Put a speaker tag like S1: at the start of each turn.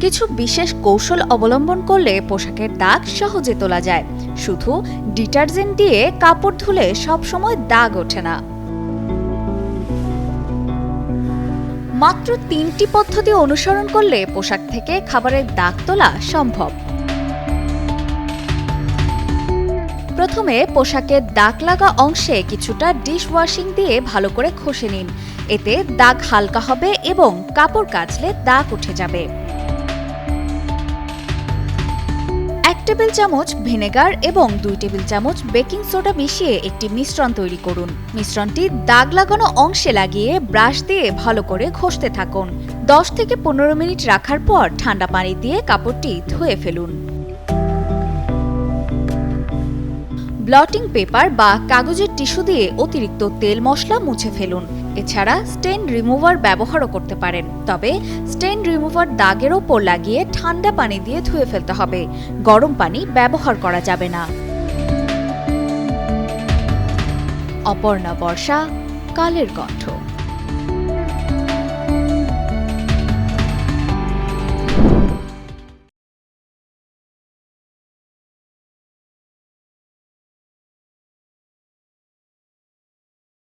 S1: কিছু বিশেষ কৌশল অবলম্বন করলে পোশাকের দাগ সহজে তোলা যায়। শুধু ডিটারজেন্ট দিয়ে কাপড় ধুলে সবসময় দাগ ওঠে না। মাত্র তিনটি পদ্ধতি অনুসরণ করলে পোশাক থেকে খাবারের দাগ তোলা সম্ভব। প্রথমে পোশাকের দাগ লাগা অংশে কিছুটা ডিশ ওয়াশিং দিয়ে ভালো করে খসে নিন। এতে দাগ হালকা হবে এবং কাপড় কাচলে দাগ উঠে যাবে। টেবিল চামচ ভিনেগার এবং দুই টেবিল চামচ বেকিং সোডা মিশিয়ে একটি মিশ্রণ তৈরি করুন। মিশ্রণটি দাগ লাগানো অংশে লাগিয়ে ব্রাশ দিয়ে ভালো করে ঘষতে থাকুন। দশ থেকে পনেরো মিনিট রাখার পর ঠান্ডা পানি দিয়ে কাপড়টি ধুয়ে ফেলুন। ব্লটিং পেপার বা কাগজের টিস্যু দিয়ে অতিরিক্ত তেল মশলা মুছে ফেলুন। এছাড়া স্টেন রিমুভার ব্যবহারও করতে পারেন। তবে স্টেন রিমুভার দাগের ওপর লাগিয়ে ঠান্ডা পানি দিয়ে ধুয়ে ফেলতে হবে। গরম পানি ব্যবহার করা যাবে না। অপর্ণা বর্ষা, কালের কণ্ঠ।